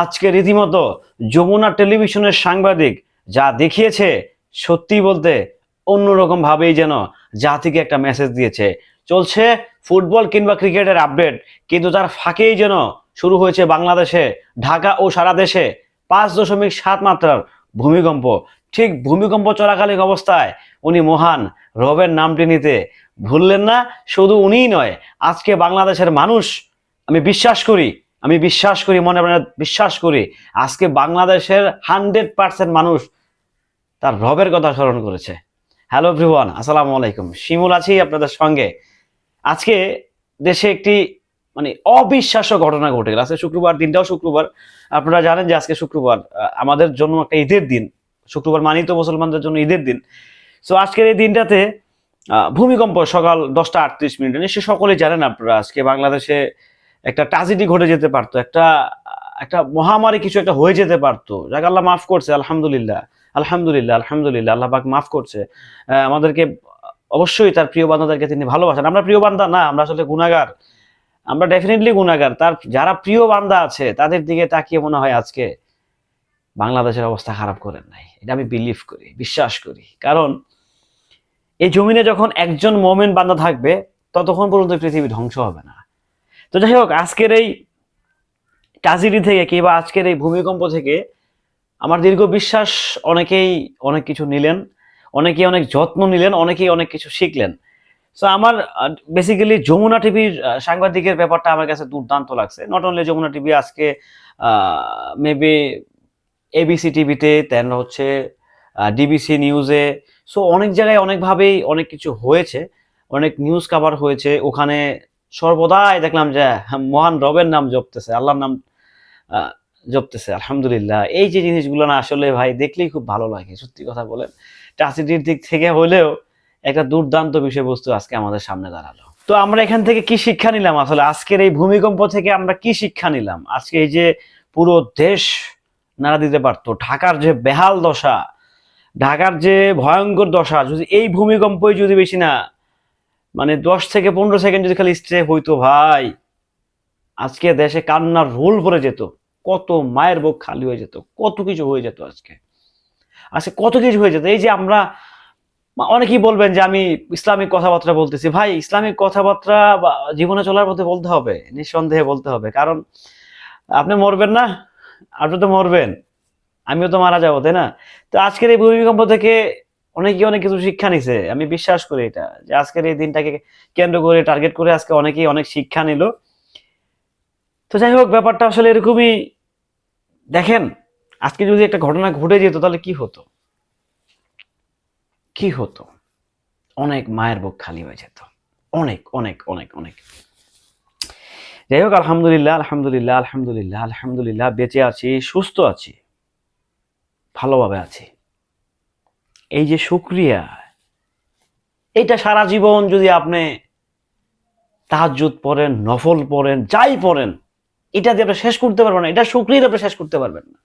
আজকে রীতিমতো যমুনা টেলিভিশনের সাংবাদিক যা দেখিয়েছে সত্যি বলতে অন্যরকম ভাবেই যেন জাতিকে একটা মেসেজ দিয়েছে। চলছে ফুটবল কিংবা ক্রিকেটের আপডেট কিন্তু তার ফাঁকেই যেন শুরু হয়েছে বাংলাদেশে, ঢাকা ও সারা দেশে পাঁচ দশমিক সাত মাত্রার ভূমিকম্প। ঠিক ভূমিকম্প চলাকালীন অবস্থায় উনি মহান রবের নামটি নিতে ভুললেন না, শুধু উনিই নয়, আজকে বাংলাদেশের মানুষ আমি বিশ্বাস করি, আমি বিশ্বাস করি, মনে মনে বিশ্বাস করি, আজকে বাংলাদেশের হান্ড্রেড পার্সেন্ট মানুষ তার রবের কথা স্মরণ করেছে। হ্যালো এভরিওয়ান, আসসালামু আলাইকুম। শিমুল আছি আপনাদের সঙ্গে। আজকে দেশে একটি মানে অবিশ্বাস্য ঘটনা ঘটে গেল। আজকে শুক্রবার, দিনটাও শুক্রবার। আপনারা জানেন যে আজকে শুক্রবার আমাদের জন্য একটা ঈদের দিন। শুক্রবার মানেই তো মুসলমানদের জন্য ঈদের দিন। সো আজকের এই দিনটাতে ভূমিকম্প সকাল দশটা আটত্রিশ মিনিটে। নিশ্চয়ই সকলেই জানেন আপনারা, আজকে বাংলাদেশে একটা ট্রাজেডি ঘটে যেতে পারতো, একটা একটা মহামারী কিছু একটা হয়ে যেতে পারতো। যাকে, আল্লাহ মাফ করছে, আলহামদুলিল্লাহ আলহামদুলিল্লাহ আলহামদুলিল্লাহ, আল্লাহ পাক মাফ করছে। আমাদেরকে অবশ্যই তার প্রিয় বান্ধাদেরকে তিনি ভালোবাসেন। আমরা প্রিয় বান্ধা না, আমরা আসলে গুণাগার আমরা ডেফিনেটলি গুণাগার তার, যারা প্রিয় বান্দা আছে, তাদের দিকে তাকিয়ে মনে হয় আজকে বাংলাদেশের অবস্থা খারাপ করেন নাই। এটা আমি বিলিভ করি, বিশ্বাস করি। কারণ এই জমিনে যখন একজন মোমেন বান্দা থাকবে, ততক্ষণ পর্যন্ত পৃথিবী ধ্বংস হবে না। তো যাই হোক, আজকের এই ট্রাজেডি থেকে কিংবা আজকের এই ভূমিকম্প থেকে আমার দীর্ঘ বিশ্বাস অনেকেই অনেক কিছু নিলেন, অনেকেই অনেক যত্ন নিলেন, অনেকেই অনেক কিছু শিখলেন। সো আমার বেসিক্যালি যমুনা টিভির সাংবাদিকের ব্যাপারটা আমার কাছে দুর্দান্ত লাগছে। নট অনলি যমুনা টিভি, আজকে মেবি এবিসি টিভিতে দেন হচ্ছে ডিবিসি নিউজে সো অনেক জায়গায় অনেকভাবেই অনেক কিছু হয়েছে, অনেক নিউজ কাভার হয়েছে। ওখানে সর্বদাই দেখলাম যে মহান রবের নাম জপতেছে, আল্লাহর নাম জপতেছে, আলহামদুলিল্লাহ। এই যে জিনিসগুলো না আসলে ভাই দেখলেই খুব ভালো লাগে, সত্যি কথা বলেন। ট্রাজেডির দিক থেকে হলেও একটা দুর্দান্ত বিষয়বস্তু আজকে আমাদের সামনে দাঁড়াল। তো আমরা এখান থেকে কি শিক্ষা নিলাম? আসলে আজকের এই ভূমিকম্প থেকে আমরা কি শিক্ষা নিলাম? আজকে এই যে পুরো দেশ নাড়া দিতে পারতো, ঢাকার যে বেহাল দশা, ঢাকার যে ভয়ঙ্কর দশা, যদি এই ভূমিকম্পই যদি বেশি না মানে দশ থেকে পনেরো সেকেন্ড যদি খালি স্ট্রে হইতো ভাই, আজকে দেশে কান্নার রোল পড়ে যেত, কত মায়ের বুক খালি হয়ে যেত, কত কিছু হয়ে যেত আজকে। আজকে কত কিছু হয়ে যেত, এই যে আমরা অনেকেই বলবেন যে আমি ইসলামিক কথাবার্তা বলতেছি, ভাই ইসলামিক কথাবার্তা জীবনে চলার পথে বলতে হবে, নিঃসন্দেহে বলতে হবে, কারণ আপনি মরবেন না আপনি তো মরবেন, আমিও তো মারা যাব, তাই না? তো আজকের এই ভূমিকম্প থেকে অনেকেই অনেক কিছু শিক্ষা নিছে। আমি বিশ্বাস করি এটা, যে আজকের এই দিনটাকে কেন্দ্র করে টার্গেট করে আজকে অনেকেই অনেক শিক্ষা নিল। তো যাই হোক, ব্যাপারটা আসলে এরকমই। দেখেন, আজকে যদি একটা ঘটনা ঘটে যেত, তাহলে কি হতো? কি হতো? অনেক মায়ের বুক খালি হয়ে যেত। অনেক অনেক অনেক অনেক। যাই হোক, আলহামদুলিল্লাহ আলহামদুলিল্লাহ আলহামদুলিল্লাহ আলহামদুলিল্লাহ, বেঁচে আছি, সুস্থ আছি, ভালোভাবে আছি। এই যে শুক্রিয়া এইটা সারা জীবন যদি আপনি তাহাজুদ পড়েন, নফল পড়েন, যাই পড়েন, এটা দিয়ে আপনি শেষ করতে পারবেন না, এটা শুক্রিয়া আপনি শেষ করতে পারবেন না।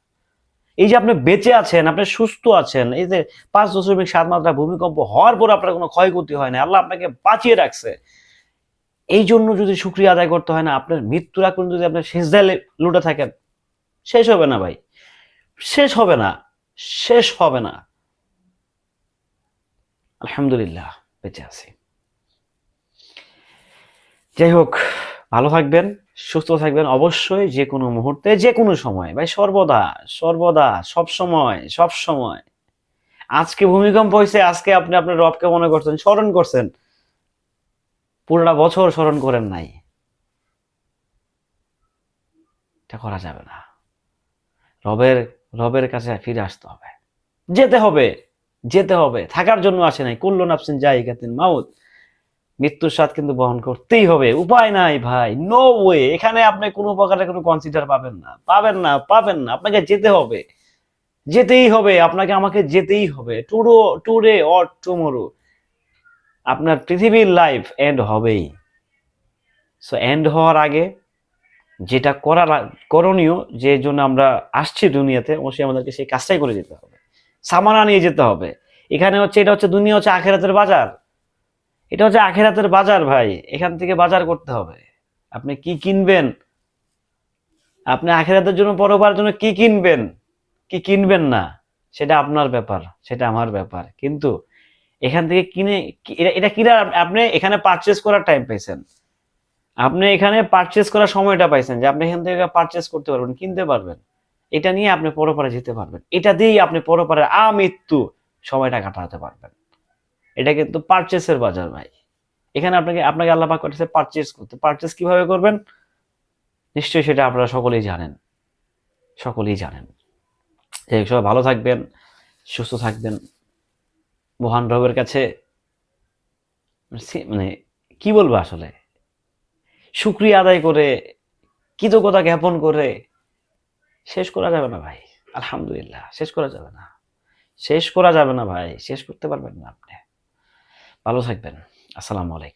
এই যে আপনি বেঁচে আছেন, আপনি সুস্থ আছেন, এই যে পাঁচ দশমিক সাত মাত্রা ভূমিকম্প হওয়ার পর আপনার কোনো ক্ষয়ক্ষতি হয় না, আল্লাহ আপনাকে বাঁচিয়ে রাখছে। এই জন্য যদি শুক্রিয়া আদায় করতে হয় না, আপনার মৃত্যুর আগ যদি আপনার শেষ দেয়ালে লুটে থাকেন, শেষ হবে না ভাই। শেষ হবে না, শেষ হবে না। আলহামদুলিল্লাহ, বেঁচে আছি। যাই হোক, ভালো থাকবেন, সুস্থ থাকবেন। অবশ্যই যে কোনো মুহূর্তে, যে কোনো সময়, ভাই, সর্বদা সর্বদা, সব সময় সব সময়। আজকে ভূমিকম্প হয়েছে আজকে আপনি আপনার রবকে মনে করছেন, স্মরণ করছেন। পুরোটা বছর স্মরণ করেন নাই। এটা করা যাবে না। রবের রবের কাছে ফিরে আসতে হবে। যেতে হবে। যেতে হবে, থাকার জন্য আসে নাই। কুল্ল নাফসিন জায়গাতিন মাউত। মৃত্যুর স্বাদ কিন্তু বহন করতেই হবে। উপায় নাই ভাই নো ওয়ে এখানে আপনি কোনো প্রকারের কোনো কনসিডার পাবেন না। পাবেন না পাবেন না। আপনাকে যেতে হবে। যেতেই হবে। আপনাকে আমাকে যেতেই হবে। Today today or tomorrow. আপনার পৃথিবীর লাইফ এন্ড হবেই। সো এন্ড হওয়ার আগে যেটা করার করণীয়, যে জন্য আমরা আসছি দুনিয়াতে, অবশ্যই আমাদেরকে সেই কাজটাই করে যেতে হবে। সামানা নিয়ে যেতে হবে। এখানে হচ্ছে, এটা হচ্ছে দুনিয়া হচ্ছে আখেরাতের বাজার। এটা হচ্ছে আখেরাতের বাজার ভাই। এখান থেকে বাজার করতে হবে। আপনি কি কিনবেন? আপনি আখেরাতের জন্য পরবার জন্য কি কিনবেন? কি কিনবেন না? সেটা আপনার ব্যাপার, সেটা আমার ব্যাপার। কিন্তু এখান থেকে কিনে এটা কিনা আপনি এখানে পারচেস করার টাইম পাইছেন। আপনি এখানে পারচেস করার সময়টা পাইছেন যে আপনি এখান থেকে পারচেস করতে পারবেন, কিনতে পারবেন। এটা নিয়ে আপনি পরপারে যেতে পারবেন। এটা দিয়েই আপনি পরপারে আমৃত্যু সময়টা কাটাতে পারবেন। এটা কিন্তু পারচেসের বাজার ভাই। এখানে আপনাকে আপনাকে আল্লাহ পাক করতেছে পারচেস করতে। পারচেস কীভাবে করবেন? নিশ্চয়ই সেটা আপনারা সকলেই জানেন। সকলেই জানেন। এই সবাই ভালো থাকবেন, সুস্থ থাকবেন। মহান রবের কাছে মানে কি বলব আসলে? শুক্রিয়া আদায় করে, কৃতজ্ঞতা জ্ঞাপন করে শেষ করা যাবে না ভাই, আলহামদুলিল্লাহ, শেষ করা যাবে না। শেষ করা যাবে না ভাই, শেষ করতে পারবেন না আপনি। ভালো থাকবেন, আসসালামু আলাইকুম।